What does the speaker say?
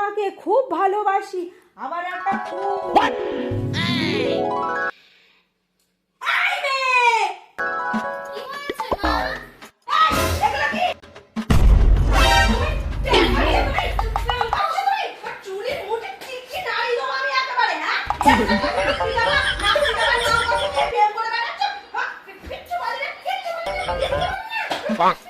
তোমাকে খুব ভালোবাসি আমার একটা খুব Fuck.